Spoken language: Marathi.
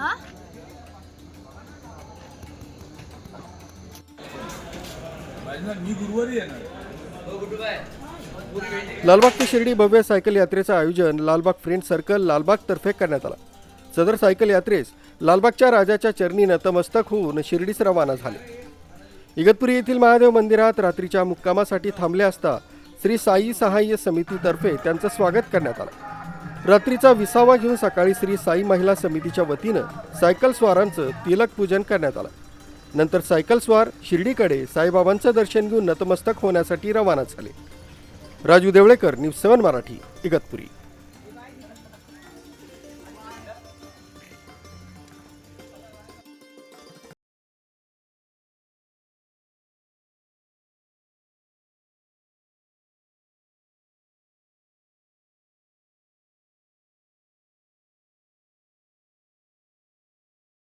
हा? मी गुरुवारी येणार. लालबाग ते शिर्डी भव्य सायकल यात्रेचं आयोजन लालबाग फ्रेंड सर्कल लालबाग तर्फे करण्यात आलं. सदर सायकल यात्रेस लालबागच्या राजाच्या चरणी नतमस्तक होऊन शिर्डीस रवाना झाले. इगतपुरी येथील महादेव मंदिरात रात्रीच्या मुक्कामासाठी थांबले असता श्री साई सहाय्य समितीतर्फे त्यांचं स्वागत करण्यात आलं. रात्रीचा विसावा घेऊन सकाळी श्री साई महिला समितीच्या वतीनं सायकल स्वारांचं तिलक पूजन करण्यात आलं. नंतर सायकल स्वार शिर्डीकडे साईबाबांचं दर्शन घेऊन नतमस्तक होण्यासाठी रवाना झाले. Raju Devlekar news seven Marathi Igatpuri.